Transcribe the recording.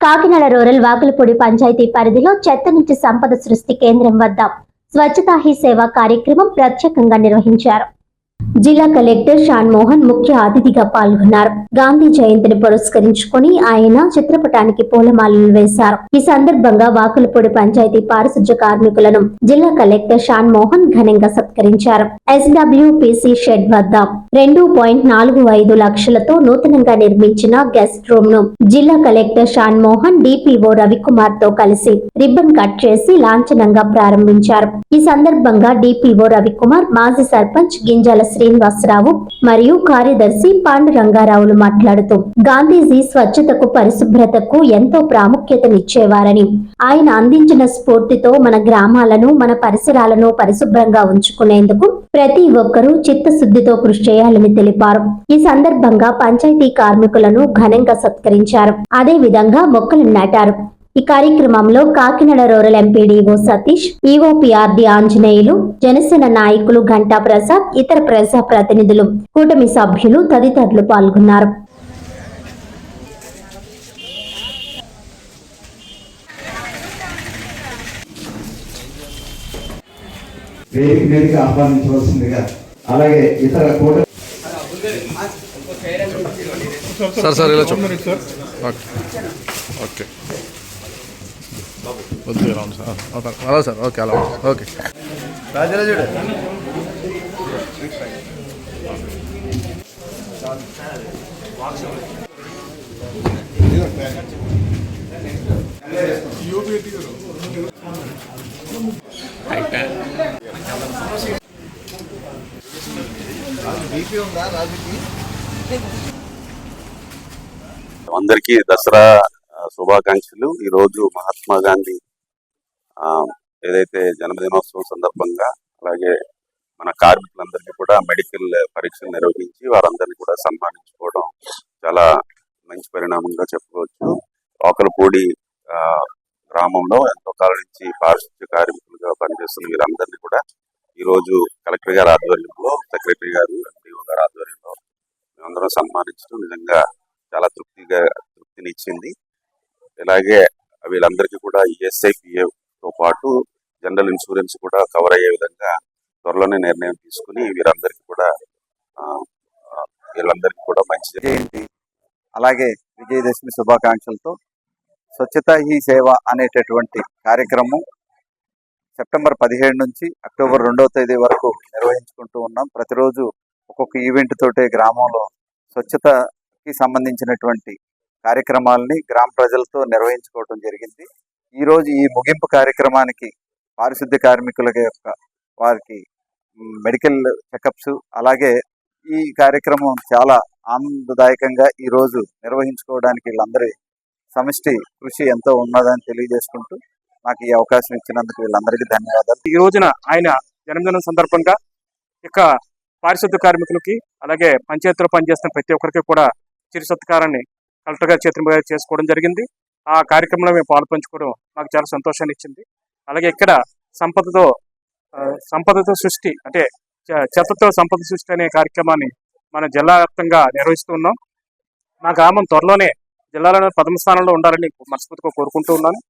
Kakinada rural Vakulapudi panchayat పరిధిలో చెత్త నుంచి సంపద సృష్టి కేంద్రం వద్ద స్వచ్ఛతా హీ సేవ కార్యక్రమం ప్రత్యేకంగా నిర్వహించారు. జిల్లా కలెక్టర్ షాన్ మోహన్ ముఖ్య అతిథిగా పాల్గొన్నారు. గాంధీ జయంతిని పురస్కరించుకుని ఆయన చిత్రపటానికి పూలమాలలు వేశారు. ఈ సందర్భంగా వాకులపూడి పంచాయతీ పారిశుధ్య కార్మికులను జిల్లా కలెక్టర్ షాన్ మోహన్ ఘనంగా సత్కరించారు. ఎస్డబ్ల్యూపీసీ షెడ్ వద్ద రెండు పాయింట్ నాలుగు ఐదు లక్షలతో నూతనంగా నిర్మించిన గెస్ట్ రూమ్ను జిల్లా కలెక్టర్ షాన్ మోహన్ డిపిఓ రవికుమార్తో కలిసి రిబ్బన్ కట్ చేసి లాంఛనంగా ప్రారంభించారు. ఈ సందర్భంగా డిపిఓ రవికుమార్ మాజీ సర్పంచ్ గింజాల శ్రీనివాసరావు మరియు కార్యదర్శి పాండురంగారావులు మాట్లాడుతూ గాంధీజీ స్వచ్ఛతకు పరిశుభ్రతకు ఎంతో ప్రాముఖ్యతనిచ్చేవారని. ఆయన అందించిన స్ఫూర్తితో మన గ్రామాలను మన పరిసరాలను పరిశుభ్రంగా ఉంచుకునేందుకు ప్రతి ఒక్కరూ చిత్తశుద్ధితో కృషి చేయాలని తెలిపారు. ఈ సందర్భంగా పంచాయతీ కార్మికులను ఘనంగా సత్కరించారు. అదే విధంగా మొక్కలు నాటారు. ఈ కార్యక్రమంలో Kakinada rural MPDO Satish EOPRD Anjaneyulu Janasena నాయకులు ఘంటా ప్రసాద్ ఇతర ప్రజా ప్రతినిధులు కూటమి సభ్యులు తదితరులు పాల్గొన్నారు. వేదిక మీదకి ఆహ్వానించవలసిందిగా అలాగే ఇతర కూట సార్ సార్ ఇలా చెప్పండి ఓకే ఓకే. వద్దు ఇలా సార్ ఓకే అలా సార్ ఓకే అలా ఓకే ఉంది. ఓకే అందరికీ దసరా శుభాకాంక్షలు. ఈరోజు మహాత్మా గాంధీ ఏదైతే జన్మదినోత్సవం సందర్భంగా అలాగే మన కార్మికులందరికీ కూడా మెడికల్ పరీక్షలు నిర్వహించి వారందరినీ కూడా సన్మానించుకోవడం చాలా మంచి పరిణామంగా చెప్పుకోవచ్చు. లోకలపూడి గ్రామంలో ఎంతో కాలం నుంచి పారిశుద్ధ్య కార్మికులుగా పనిచేస్తున్న వీరందరినీ కూడా ఈ రోజు కలెక్టర్ గారి ఆధ్వర్యంలో సెక్రటరీ గారు ఎంపీఓ గారి ఆధ్వర్యంలో మేమందరం సన్మానించడం నిజంగా చాలా తృప్తిగా తృప్తినిచ్చింది. ఇలాగే వీళ్ళందరికీ కూడా ఈఎస్ఐ తో పాటు జనరల్ ఇన్సూరెన్స్ కూడా కవర్ అయ్యే విధంగా త్వరలోనే నిర్ణయం తీసుకుని వీరందరికీ కూడా వీళ్ళందరికీ కూడా మంచి జయంతి. అలాగే విజయదశమి శుభాకాంక్షలతో స్వచ్ఛత హీ సేవ అనేటటువంటి కార్యక్రమం సెప్టెంబర్ పదిహేడు నుంచి అక్టోబర్ రెండవ తేదీ వరకు నిర్వహించుకుంటూ ఉన్నాం. ప్రతిరోజు ఒక్కొక్క ఈవెంట్ తోటే గ్రామంలో స్వచ్ఛతకి సంబంధించినటువంటి కార్యక్రమాలని గ్రామ ప్రజలతో నిర్వహించుకోవడం జరిగింది. ఈరోజు ఈ ముగింపు కార్యక్రమానికి పారిశుద్ధ్య కార్మికుల యొక్క వారికి మెడికల్ చెకప్స్ అలాగే ఈ కార్యక్రమం చాలా ఆనందదాయకంగా ఈ రోజు నిర్వహించుకోవడానికి వీళ్ళందరి సమిష్టి కృషి ఎంతో ఉన్నదని తెలియజేసుకుంటూ నాకు ఈ అవకాశం ఇచ్చినందుకు వీళ్ళందరికీ ధన్యవాదాలు. ఈ రోజున ఆయన జన్మదినం సందర్భంగా ఇక పారిశుద్ధ కార్మికులకి అలాగే పంచాయతీలో పనిచేస్తున్న ప్రతి ఒక్కరికి కూడా చిరు సత్కారాన్ని కలెక్టర్ గారి చేతుల మీదుగా చేసుకోవడం జరిగింది. ఆ కార్యక్రమంలో మేము పాలు పంచుకోవడం నాకు చాలా సంతోషాన్ని ఇచ్చింది. అలాగే ఇక్కడ సంపదతో సంపదతో సృష్టి అంటే చెత్తతో సంపద సృష్టి అనే కార్యక్రమాన్ని మన జిల్లా వ్యాప్తంగా నిర్వహిస్తూ ఉన్నాం. మా గ్రామం త్వరలోనే జిల్లాలోనే ప్రథమ స్థానంలో ఉండాలని మనస్ఫూర్తిగా కోరుకుంటూ ఉన్నాను.